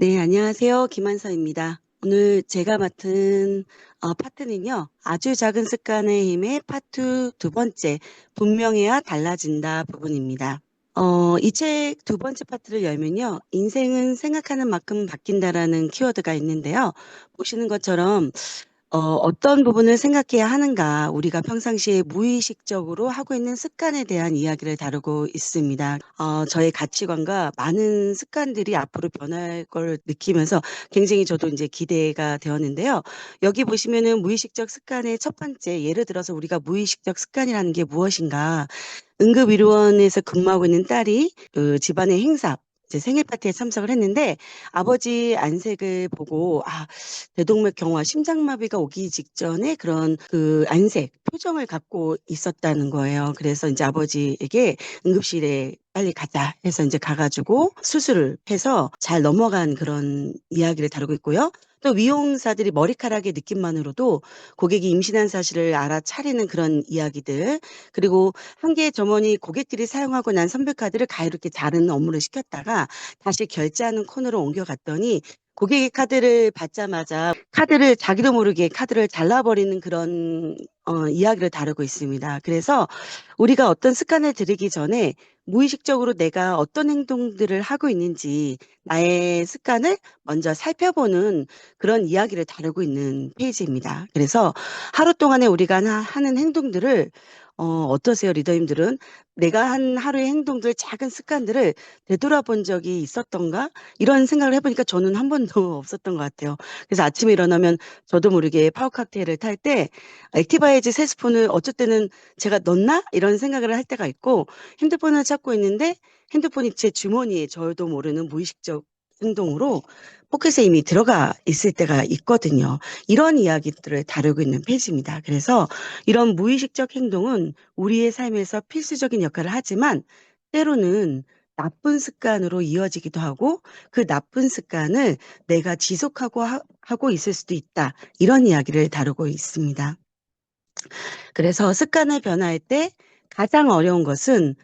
네, 안녕하세요. 김한서입니다. 오늘 제가 맡은 어, 파트는요, 아주 작은 습관의 힘의 파트 두 번째, 분명해야 달라진다 부분입니다. 어, 이 책 두 번째 파트를 열면요, 인생은 생각하는 만큼 바뀐다라는 키워드가 있는데요. 보시는 것처럼 어, 어떤 부분을 생각해야 하는가, 우리가 평상시에 무의식적으로 하고 있는 습관에 대한 이야기를 다루고 있습니다. 어, 저의 가치관과 많은 습관들이 앞으로 변할 걸 느끼면서 굉장히 저도 이제 기대가 되었는데요. 여기 보시면은 무의식적 습관의 첫 번째, 예를 들어서 우리가 무의식적 습관이라는 게 무엇인가, 응급의료원에서 근무하고 있는 딸이 그 집안의 행사, 이 제 생일 파티에 참석을 했는데 아버지 안색을 보고 아 대동맥 경화 심장마비가 오기 직전에 그런 그 안색 표정을 갖고 있었다는 거예요. 그래서 이제 아버지에게 응급실에 빨리 가자 해서 이제 가가지고 수술을 해서 잘 넘어간 그런 이야기를 다루고 있고요. 또 미용사들이 머리카락의 느낌만으로도 고객이 임신한 사실을 알아차리는 그런 이야기들 그리고 한 개의 점원이 고객들이 사용하고 난 선별카드를 가이롭게 자르는 업무를 시켰다가 다시 결제하는 코너로 옮겨갔더니 고객의 카드를 받자마자 카드를 자기도 모르게 카드를 잘라버리는 그런 어, 이야기를 다루고 있습니다. 그래서 우리가 어떤 습관을 들이기 전에 무의식적으로 내가 어떤 행동들을 하고 있는지 나의 습관을 먼저 살펴보는 그런 이야기를 다루고 있는 페이지입니다. 그래서 하루 동안에 우리가 하는 행동들을 어, 어떠세요, 리더님들은? 내가 한 하루의 행동들, 작은 습관들을 되돌아본 적이 있었던가? 이런 생각을 해보니까 저는 한 번도 없었던 것 같아요. 그래서 아침에 일어나면 저도 모르게 파워 칵테일을 탈 때 액티바이즈 새 스푼을 어쩔 때는 제가 넣나? 이런 생각을 할 때가 있고 핸드폰을 찾고 있는데 핸드폰이 제 주머니에 저도 모르는 무의식적 행동으로 포켓에 이미 들어가 있을 때가 있거든요. 이런 이야기들을 다루고 있는 페이지입니다. 그래서 이런 무의식적 행동은 우리의 삶에서 필수적인 역할을 하지만 때로는 나쁜 습관으로 이어지기도 하고 그 나쁜 습관을 내가 지속하고 하, 고 있을 수도 있다. 이런 이야기를 다루고 있습니다. 그래서 습관을 변화할 때 가장 어려운 것은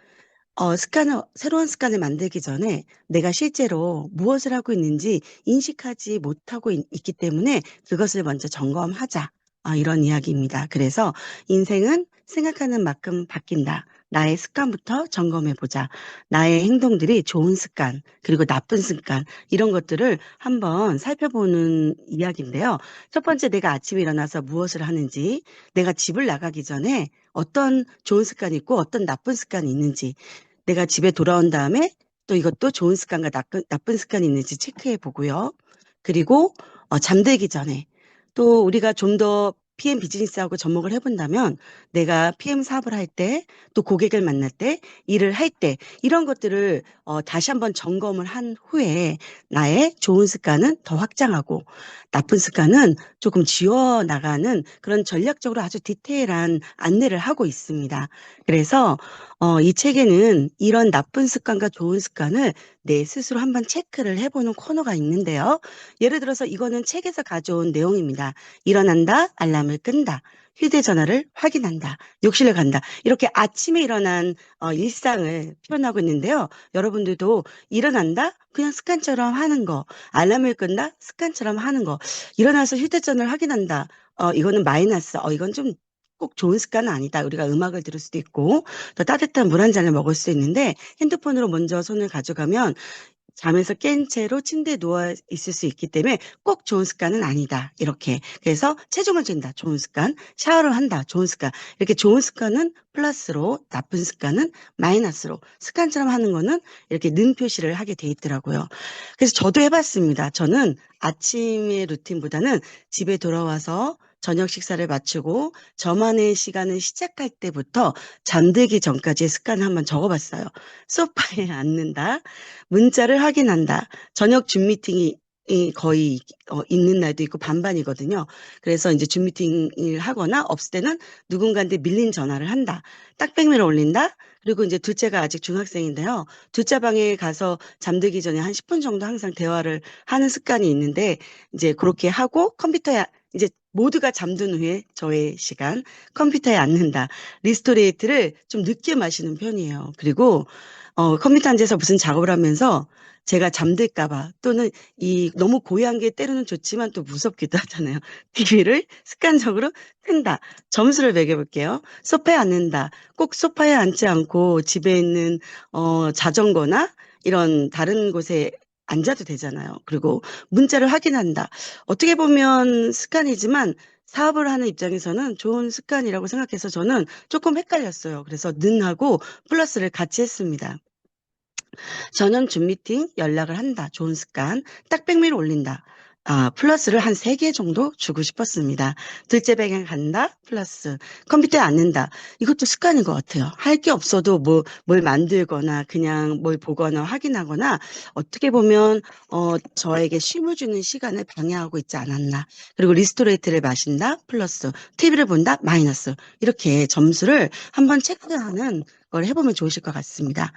어 습관을 새로운 습관을 만들기 전에 내가 실제로 무엇을 하고 있는지 인식하지 못하고 있, 기 때문에 그것을 먼저 점검하자. 아, 이런 이야기입니다. 그래서 인생은 생각하는 만큼 바뀐다. 나의 습관부터 점검해 보자. 나의 행동들이 좋은 습관, 그리고 나쁜 습관, 이런 것들을 한번 살펴보는 이야기인데요. 첫 번째, 내가 아침에 일어나서 무엇을 하는지, 내가 집을 나가기 전에 어떤 좋은 습관이 있고 어떤 나쁜 습관이 있는지, 내가 집에 돌아온 다음에 또 이것도 좋은 습관과 나쁜, 나쁜 습관이 있는지 체크해 보고요. 그리고 어, 잠들기 전에 또 우리가 좀 더 PM 비즈니스하고 접목을 해본다면 내가 PM 사업을 할 때 또 고객을 만날 때 일을 할 때 이런 것들을 어, 다시 한번 점검을 한 후에 나의 좋은 습관은 더 확장하고 나쁜 습관은 조금 지워 나가는 그런 전략적으로 아주 디테일한 안내를 하고 있습니다. 그래서 어, 이 책에는 이런 나쁜 습관과 좋은 습관을 내 스스로 한번 체크를 해보는 코너가 있는데요. 예를 들어서 이거는 책에서 가져온 내용입니다. 일어난다, 알람을 끈다. 휴대전화를 확인한다. 욕실을 간다. 이렇게 아침에 일어난 어, 일상을 표현하고 있는데요. 여러분들도 일어난다? 그냥 습관처럼 하는 거. 알람을 끈다? 습관처럼 하는 거. 일어나서 휴대전화를 확인한다. 어, 이거는 마이너스. 어, 이건 좀 꼭 좋은 습관은 아니다. 우리가 음악을 들을 수도 있고 더 따뜻한 물 한 잔을 먹을 수 있는데 핸드폰으로 먼저 손을 가져가면 잠에서 깬 채로 침대에 누워 있을 수 있기 때문에 꼭 좋은 습관은 아니다. 이렇게. 그래서 체중을 잰다. 좋은 습관. 샤워를 한다. 좋은 습관. 이렇게 좋은 습관은 플러스로, 나쁜 습관은 마이너스로. 습관처럼 하는 거는 이렇게 는 표시를 하게 돼 있더라고요. 그래서 저도 해봤습니다. 저는 아침의 루틴보다는 집에 돌아와서 저녁 식사를 마치고 저만의 시간을 시작할 때부터 잠들기 전까지의 습관을 한번 적어봤어요. 소파에 앉는다. 문자를 확인한다. 저녁 줌 미팅이 거의 어, 있는 날도 있고 반반이거든요. 그래서 이제 줌 미팅을 하거나 없을 때는 누군가한테 밀린 전화를 한다. 딱백미를 올린다. 그리고 이제 둘째가 아직 중학생인데요. 둘째 방에 가서 잠들기 전에 한 10분 정도 항상 대화를 하는 습관이 있는데 이제 그렇게 하고 컴퓨터에 이제 모두가 잠든 후에 저의 시간 컴퓨터에 앉는다. 리스토레이트를 좀 늦게 마시는 편이에요. 그리고 어, 컴퓨터 앉아서 무슨 작업을 하면서 제가 잠들까봐 또는 이 너무 고요한 게 때로는 좋지만 또 무섭기도 하잖아요. TV를 습관적으로 튼다. 점수를 매겨볼게요. 소파에 앉는다. 꼭 소파에 앉지 않고 집에 있는 어, 자전거나 이런 다른 곳에 앉아도 되잖아요. 그리고 문자를 확인한다. 어떻게 보면 습관이지만 사업을 하는 입장에서는 좋은 습관이라고 생각해서 저는 조금 헷갈렸어요. 그래서 는하고 플러스를 같이 했습니다. 저는 줌 미팅 연락을 한다. 좋은 습관. 딱백미를 올린다. 아, 플러스를 한 세 개 정도 주고 싶었습니다. 둘째 배경 간다. 플러스. 컴퓨터에 앉는다. 이것도 습관인 것 같아요. 할 게 없어도 뭐, 뭘 만들거나 그냥 뭘 보거나 확인하거나 어떻게 보면, 어, 저에게 쉼을 주는 시간을 방해하고 있지 않았나. 그리고 리스토레이트를 마신다. 플러스. TV를 본다. 마이너스. 이렇게 점수를 한번 체크하는 걸 해보면 좋으실 것 같습니다.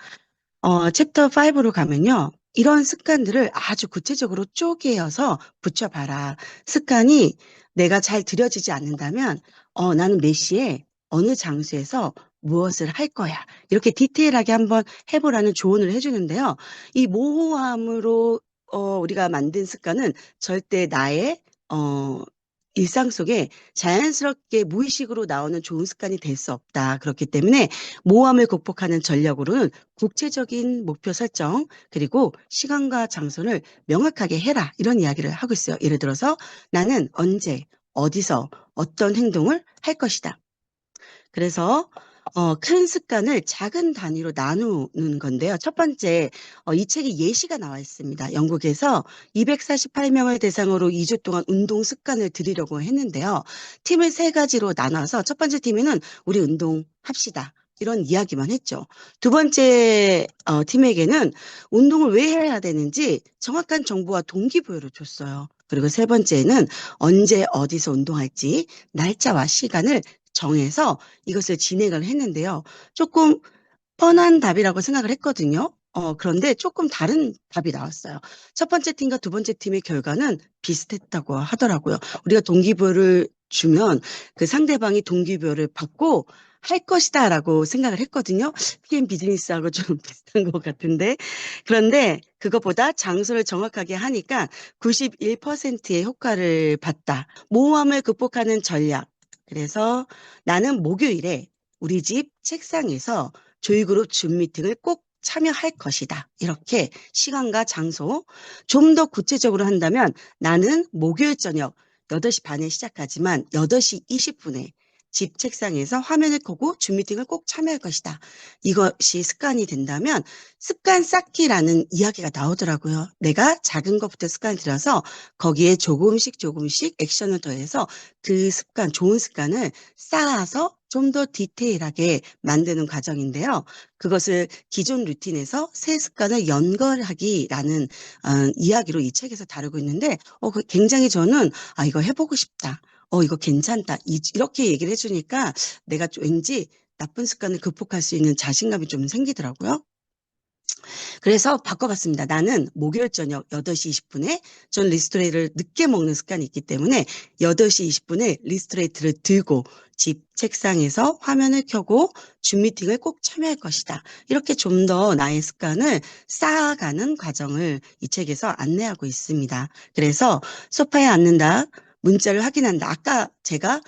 어, 챕터 5로 가면요. 이런 습관들을 아주 구체적으로 쪼개어서 붙여봐라. 습관이 내가 잘 들여지지 않는다면, 어, 나는 몇 시에 어느 장소에서 무엇을 할 거야. 이렇게 디테일하게 한번 해보라는 조언을 해주는데요. 이 모호함으로, 어, 우리가 만든 습관은 절대 나의, 어, 일상 속에 자연스럽게 무의식으로 나오는 좋은 습관이 될 수 없다. 그렇기 때문에 모함을 극복하는 전략으로는 구체적인 목표 설정, 그리고 시간과 장소를 명확하게 해라. 이런 이야기를 하고 있어요. 예를 들어서 나는 언제, 어디서, 어떤 행동을 할 것이다. 그래서 어, 큰 습관을 작은 단위로 나누는 건데요. 첫 번째, 어, 이 책에 예시가 나와 있습니다. 영국에서 248명을 대상으로 2주 동안 운동 습관을 들이려고 했는데요. 팀을 세 가지로 나눠서 첫 번째 팀에는 우리 운동합시다. 이런 이야기만 했죠. 두 번째 어, 팀에게는 운동을 왜 해야 되는지 정확한 정보와 동기부여를 줬어요. 그리고 세 번째는 언제 어디서 운동할지 날짜와 시간을 정해서 이것을 진행을 했는데요. 조금 뻔한 답이라고 생각을 했거든요. 어, 그런데 조금 다른 답이 나왔어요. 첫 번째 팀과 두 번째 팀의 결과는 비슷했다고 하더라고요. 우리가 동기부여를 주면 그 상대방이 동기부여를 받고 할 것이다 라고 생각을 했거든요. PM 비즈니스하고 좀 비슷한 것 같은데. 그런데 그것보다 장소를 정확하게 하니까 91%의 효과를 봤다. 모호함을 극복하는 전략. 그래서 나는 목요일에 우리 집 책상에서 조이그룹 줌 미팅을 꼭 참여할 것이다. 이렇게 시간과 장소 좀 더 구체적으로 한다면 나는 목요일 저녁 8시 반에 시작하지만 8시 20분에 집 책상에서 화면을 켜고 줌 미팅을 꼭 참여할 것이다. 이것이 습관이 된다면 습관 쌓기라는 이야기가 나오더라고요. 내가 작은 것부터 습관을 들여서 거기에 조금씩 조금씩 액션을 더해서 그 습관, 좋은 습관을 쌓아서 좀 더 디테일하게 만드는 과정인데요. 그것을 기존 루틴에서 새 습관을 연결하기라는 어, 이야기로 이 책에서 다루고 있는데 어, 그 굉장히 저는 아 이거 해보고 싶다. 어, 이거 괜찮다. 이, 이렇게 얘기를 해주니까 내가 좀 왠지 나쁜 습관을 극복할 수 있는 자신감이 좀 생기더라고요. 그래서 바꿔봤습니다. 나는 목요일 저녁 8시 20분에 전 리스토레이트를 늦게 먹는 습관이 있기 때문에 8시 20분에 리스토레이트를 들고 집 책상에서 화면을 켜고 줌 미팅을 꼭 참여할 것이다. 이렇게 좀 더 나의 습관을 쌓아가는 과정을 이 책에서 안내하고 있습니다. 그래서 소파에 앉는다. 문자를 확인한다. 아까 제가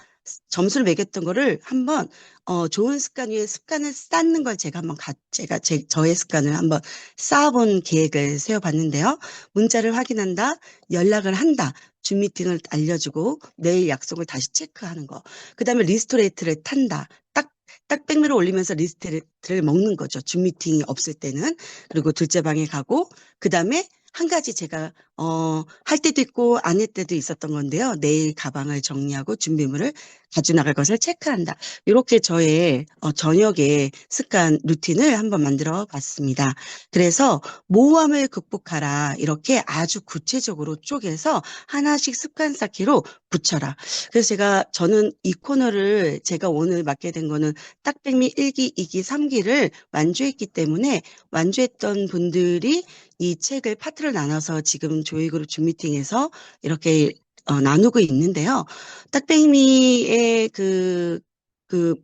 점수를 매겼던 거를 한번 어, 좋은 습관 위에 습관을 쌓는 걸 제가 한번 가, 제가 제, 저의 습관을 한번 쌓아본 계획을 세워봤는데요. 문자를 확인한다, 연락을 한다, 줌 미팅을 알려주고 내일 약속을 다시 체크하는 거. 그 다음에 리스토레이트를 탄다. 딱, 딱 백미를 올리면서 리스토레이트를 먹는 거죠. 줌 미팅이 없을 때는. 그리고 둘째 방에 가고, 그 다음에 한 가지 제가 어, 할 때도 있고 안 할 때도 있었던 건데요. 내일 가방을 정리하고 준비물을 가져 나갈 것을 체크한다. 이렇게 저의 어, 저녁의 습관 루틴을 한번 만들어 봤습니다. 그래서 모호함을 극복하라. 이렇게 아주 구체적으로 쪼개서 하나씩 습관 쌓기로 붙여라. 그래서 제가 저는 이 코너를 제가 오늘 맡게 된 거는 딱백미 1기, 2기, 3기를 완주했기 때문에 완주했던 분들이 이 책을 파트를 나눠서 지금 조이그룹 줌 미팅에서 이렇게 어, 나누고 있는데요. 딱백미의 그, 그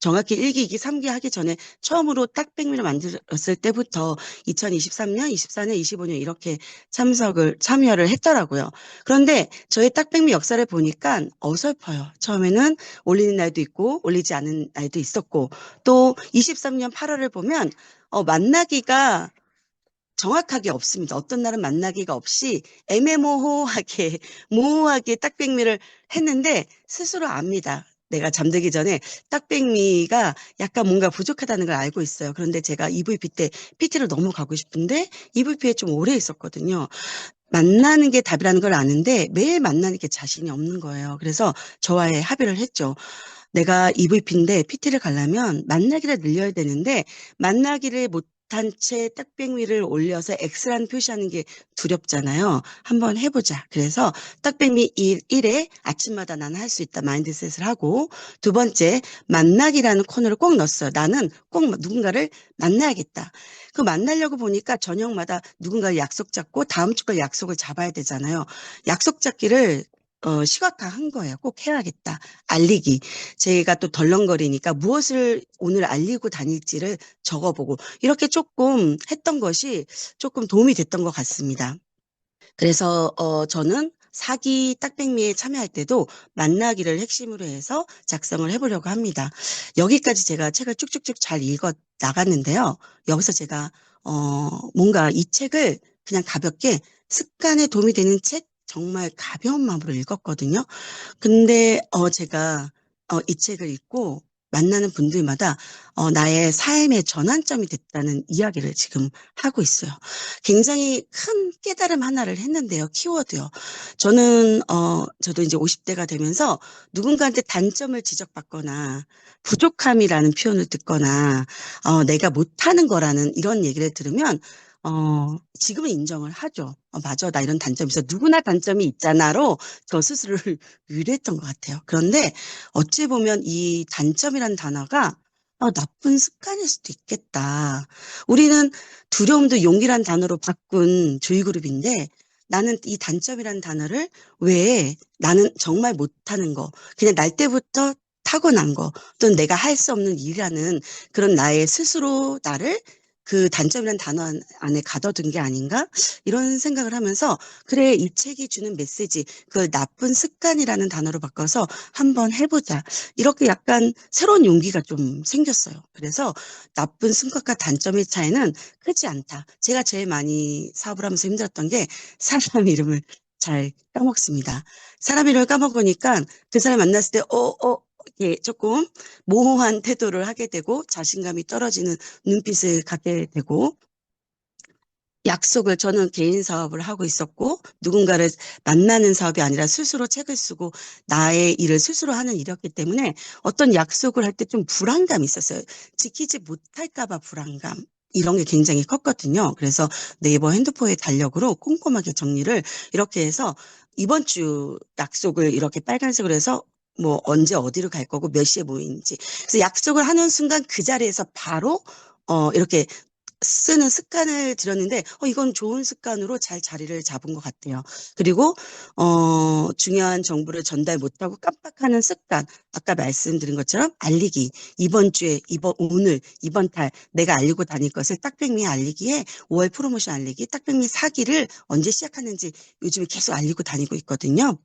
정확히 1기, 2기, 3기 하기 전에 처음으로 딱백미를 만들었을 때부터 2023년, 24년, 25년 이렇게 참석을, 참여를 했더라고요. 그런데 저의 딱백미 역사를 보니까 어설퍼요. 처음에는 올리는 날도 있고, 올리지 않은 날도 있었고, 또 23년 8월을 보면, 어, 만나기가 정확하게 없습니다. 어떤 날은 만나기가 없이 애매모호하게, 모호하게 딱백미를 했는데 스스로 압니다. 내가 잠들기 전에 딱백미가 약간 뭔가 부족하다는 걸 알고 있어요. 그런데 제가 EVP 때 PT를 너무 가고 싶은데 EVP에 좀 오래 있었거든요. 만나는 게 답이라는 걸 아는데 매일 만나는 게 자신이 없는 거예요. 그래서 저와의 합의를 했죠. 내가 EVP인데 PT를 가려면 만나기를 늘려야 되는데 만나기를 못 단체 딱백미를 올려서 X라는 표시하는 게 두렵잖아요. 한번 해보자. 그래서 딱백미 1, 1에 아침마다 나는 할 수 있다 마인드셋을 하고 두 번째 만나기라는 코너를 꼭 넣었어요. 나는 꼭 누군가를 만나야겠다. 그 만나려고 보니까 저녁마다 누군가 약속 잡고 다음 주까지 약속을 잡아야 되잖아요. 약속 잡기를 어, 시각화 한 거예요. 꼭 해야겠다. 알리기. 제가 또 덜렁거리니까 무엇을 오늘 알리고 다닐지를 적어보고 이렇게 조금 했던 것이 조금 도움이 됐던 것 같습니다. 그래서 어, 저는 사기 딱백미에 참여할 때도 만나기를 핵심으로 해서 작성을 해보려고 합니다. 여기까지 제가 책을 쭉쭉쭉 잘 읽어 나갔는데요. 여기서 제가 어, 뭔가 이 책을 그냥 가볍게 습관에 도움이 되는 책 정말 가벼운 마음으로 읽었거든요. 근데 어 제가 어 이 책을 읽고 만나는 분들마다 어 나의 삶의 전환점이 됐다는 이야기를 지금 하고 있어요. 굉장히 큰 깨달음 하나를 했는데요. 키워드요. 저는 어 저도 이제 50대가 되면서 누군가한테 단점을 지적받거나 부족함이라는 표현을 듣거나 어 내가 못하는 거라는 이런 얘기를 들으면 어, 지금은 인정을 하죠. 어, 맞아. 나 이런 단점이 있어. 누구나 단점이 있잖아로 저 스스로를 위로했던 것 같아요. 그런데 어찌 보면 이 단점이라는 단어가 어, 나쁜 습관일 수도 있겠다. 우리는 두려움도 용기란 단어로 바꾼 조이그룹인데 나는 이 단점이라는 단어를 왜 나는 정말 못하는 거, 그냥 날 때부터 타고난 거, 또는 내가 할 수 없는 일이라는 그런 나의 스스로 나를 그 단점이라는 단어 안에 가둬둔 게 아닌가? 이런 생각을 하면서 그래 이 책이 주는 메시지 그 나쁜 습관이라는 단어로 바꿔서 한번 해보자. 이렇게 약간 새로운 용기가 좀 생겼어요. 그래서 나쁜 습관과 단점의 차이는 크지 않다. 제가 제일 많이 사업을 하면서 힘들었던 게 사람 이름을 잘 까먹습니다. 사람 이름을 까먹으니까 그 사람 만났을 때, 어, 어, 예, 조금 모호한 태도를 하게 되고 자신감이 떨어지는 눈빛을 갖게 되고 약속을 저는 개인 사업을 하고 있었고 누군가를 만나는 사업이 아니라 스스로 책을 쓰고 나의 일을 스스로 하는 일이었기 때문에 어떤 약속을 할 때 좀 불안감이 있었어요. 지키지 못할까봐 불안감. 이런 게 굉장히 컸거든요. 그래서 네이버 핸드폰의 달력으로 꼼꼼하게 정리를 이렇게 해서 이번 주 약속을 이렇게 빨간색으로 해서 뭐 언제 어디로 갈 거고 몇 시에 모이는지. 그래서 약속을 하는 순간 그 자리에서 바로 어 이렇게 쓰는 습관을 들였는데 어 이건 좋은 습관으로 잘 자리를 잡은 것 같아요. 그리고 어 중요한 정보를 전달 못하고 깜빡하는 습관 아까 말씀드린 것처럼 알리기 이번 주에 이번 오늘 이번 달 내가 알리고 다닐 것을 딱백미 알리기에 5월 프로모션 알리기 딱백미 사기를 언제 시작하는지 요즘에 계속 알리고 다니고 있거든요.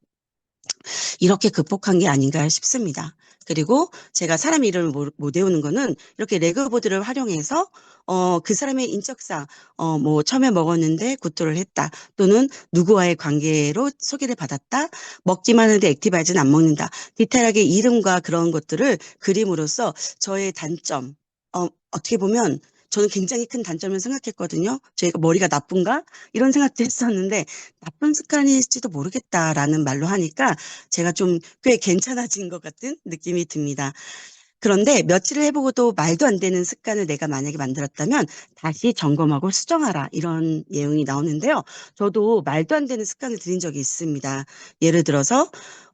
이렇게 극복한 게 아닌가 싶습니다. 그리고 제가 사람 이름을 못, 못 외우는 거는 이렇게 레그보드를 활용해서 어, 그 사람의 인적사, 어, 뭐, 처음에 먹었는데 구토를 했다. 또는 누구와의 관계로 소개를 받았다. 먹기만 하는데 액티바이즈는 안 먹는다. 디테일하게 이름과 그런 것들을 그림으로써 저의 단점, 어, 어떻게 보면 저는 굉장히 큰 단점을 생각했거든요. 저희가 머리가 나쁜가? 이런 생각도 했었는데 나쁜 습관일지도 모르겠다라는 말로 하니까 제가 좀 꽤 괜찮아진 것 같은 느낌이 듭니다. 그런데 며칠을 해보고도 말도 안 되는 습관을 내가 만약에 만들었다면 다시 점검하고 수정하라 이런 내용이 나오는데요. 저도 말도 안 되는 습관을 들인 적이 있습니다. 예를 들어서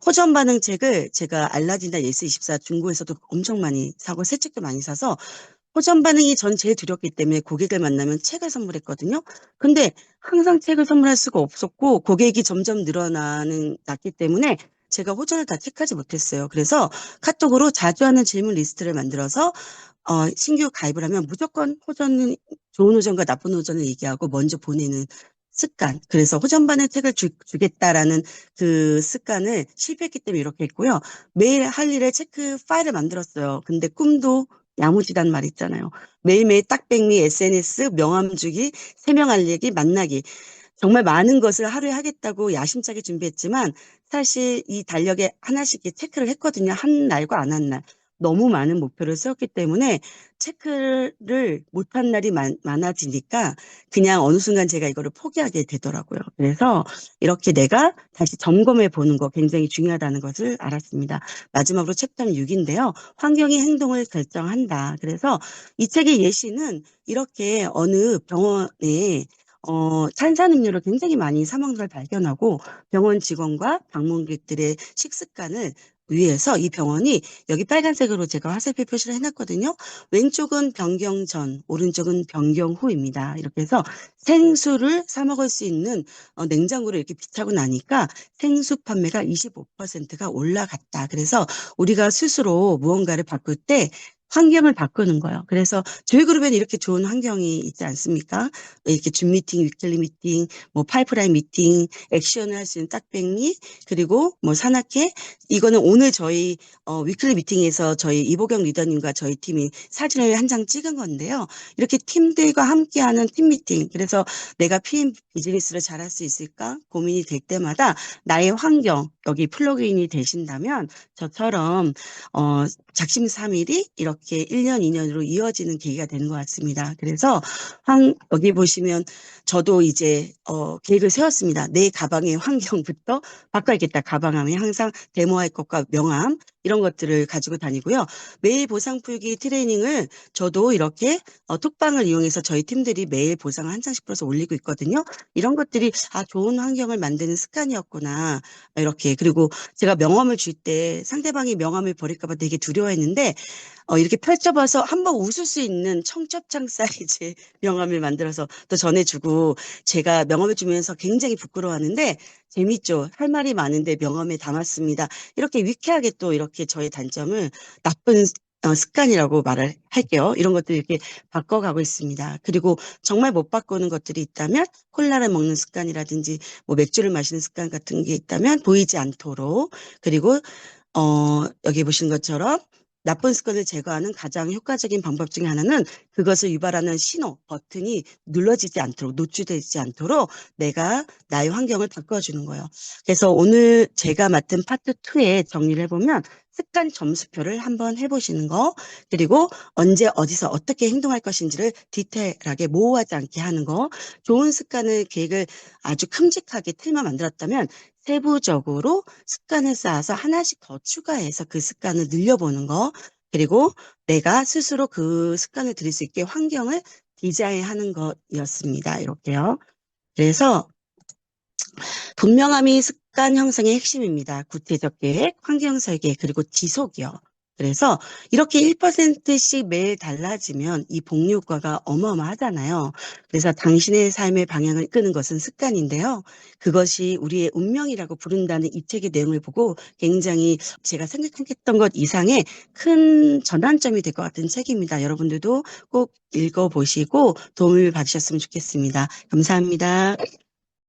호전 반응 책을 제가 알라딘이나 예스24 중고에서도 엄청 많이 사고 새 책도 많이 사서 호전 반응이 전 제일 두렵기 때문에 고객을 만나면 책을 선물했거든요. 근데 항상 책을 선물할 수가 없었고 고객이 점점 늘어나는 났기 때문에 제가 호전을 다 체크하지 못했어요. 그래서 카톡으로 자주 하는 질문 리스트를 만들어서 어, 신규 가입을 하면 무조건 호전은 좋은 호전과 나쁜 호전을 얘기하고 먼저 보내는 습관. 그래서 호전반의 책을 주, 주겠다라는 그 습관을 실패했기 때문에 이렇게 했고요. 매일 할 일에 체크 파일을 만들었어요. 근데 꿈도 야무지단 말 있잖아요. 매일매일 딱백미, SNS, 명함 주기, 세명 알리기, 만나기. 정말 많은 것을 하루에 하겠다고 야심차게 준비했지만 사실 이 달력에 하나씩 체크를 했거든요. 한 날과 안 한 날. 너무 많은 목표를 세웠기 때문에 체크를 못한 날이 많, 많아지니까 그냥 어느 순간 제가 이거를 포기하게 되더라고요. 그래서 이렇게 내가 다시 점검해 보는 거 굉장히 중요하다는 것을 알았습니다. 마지막으로 챕터 6인데요. 환경이 행동을 결정한다. 그래서 이 책의 예시는 이렇게 어느 병원에 어, 탄산음료를 굉장히 많이 사 먹는 걸 발견하고 병원 직원과 방문객들의 식습관을 위해서 이 병원이 여기 빨간색으로 제가 화살표 표시를 해놨거든요. 왼쪽은 변경 전, 오른쪽은 변경 후입니다. 이렇게 해서 생수를 사 먹을 수 있는 어, 냉장고를 이렇게 비차고 나니까 생수 판매가 25%가 올라갔다. 그래서 우리가 스스로 무언가를 바꿀 때 환경을 바꾸는 거예요. 그래서 저희 그룹에는 이렇게 좋은 환경이 있지 않습니까? 이렇게 줌 미팅, 위클리 미팅, 뭐 파이프라인 미팅, 액션을 할 수 있는 딱백미, 그리고 뭐 산악회. 이거는 오늘 저희 어, 위클리 미팅에서 저희 이보경 리더님과 저희 팀이 사진을 한 장 찍은 건데요. 이렇게 팀들과 함께하는 팀 미팅. 그래서 내가 PM 비즈니스를 잘할 수 있을까 고민이 될 때마다 나의 환경 여기 플러그인이 되신다면 저처럼 어, 작심삼일이 이렇게 1년, 2년으로 이어지는 계기가 되는 것 같습니다. 그래서 황, 여기 보시면 저도 이제 어, 계획을 세웠습니다. 내 가방의 환경부터 바꿔야겠다. 가방함에 항상 데모할 것과 명함 이런 것들을 가지고 다니고요. 매일 보상 풀기 트레이닝을 저도 이렇게 어, 톡방을 이용해서 저희 팀들이 매일 보상을 한 장씩 풀어서 올리고 있거든요. 이런 것들이 아 좋은 환경을 만드는 습관이었구나 이렇게 그리고 제가 명함을 줄 때 상대방이 명함을 버릴까 봐 되게 두려워했는데 어, 이렇게 펼쳐봐서 한번 웃을 수 있는 청첩장 사이즈의 명함을 만들어서 또 전해주고 제가 명함을 주면서 굉장히 부끄러워하는데 재밌죠. 할 말이 많은데 명함에 담았습니다. 이렇게 유쾌하게 또 이렇게 저의 단점을 나쁜 어, 습관이라고 말을 할게요. 이런 것들 이렇게 바꿔가고 있습니다. 그리고 정말 못 바꾸는 것들이 있다면 콜라를 먹는 습관이라든지 뭐 맥주를 마시는 습관 같은 게 있다면 보이지 않도록 그리고 어, 여기 보신 것처럼 나쁜 습관을 제거하는 가장 효과적인 방법 중에 하나는 그것을 유발하는 신호 버튼이 눌러지지 않도록 노출되지 않도록 내가 나의 환경을 바꿔주는 거예요. 그래서 오늘 제가 맡은 파트 2에 정리를 해보면 습관 점수표를 한번 해보시는 거 그리고 언제 어디서 어떻게 행동할 것인지를 디테일하게 모호하지 않게 하는 거 좋은 습관을 계획을 아주 큼직하게 틀만 만들었다면 세부적으로 습관을 쌓아서 하나씩 더 추가해서 그 습관을 늘려보는 거, 그리고 내가 스스로 그 습관을 들일 수 있게 환경을 디자인하는 것이었습니다. 이렇게요. 그래서 분명함이 습관 형성의 핵심입니다. 구체적 계획, 환경 설계, 그리고 지속이요. 그래서 이렇게 1%씩 매일 달라지면 이 복류과가 어마어마하잖아요. 그래서 당신의 삶의 방향을 이끄는 것은 습관인데요. 그것이 우리의 운명이라고 부른다는 이 책의 내용을 보고 굉장히 제가 생각했던 것 이상의 큰 전환점이 될 것 같은 책입니다. 여러분들도 꼭 읽어보시고 도움을 받으셨으면 좋겠습니다. 감사합니다.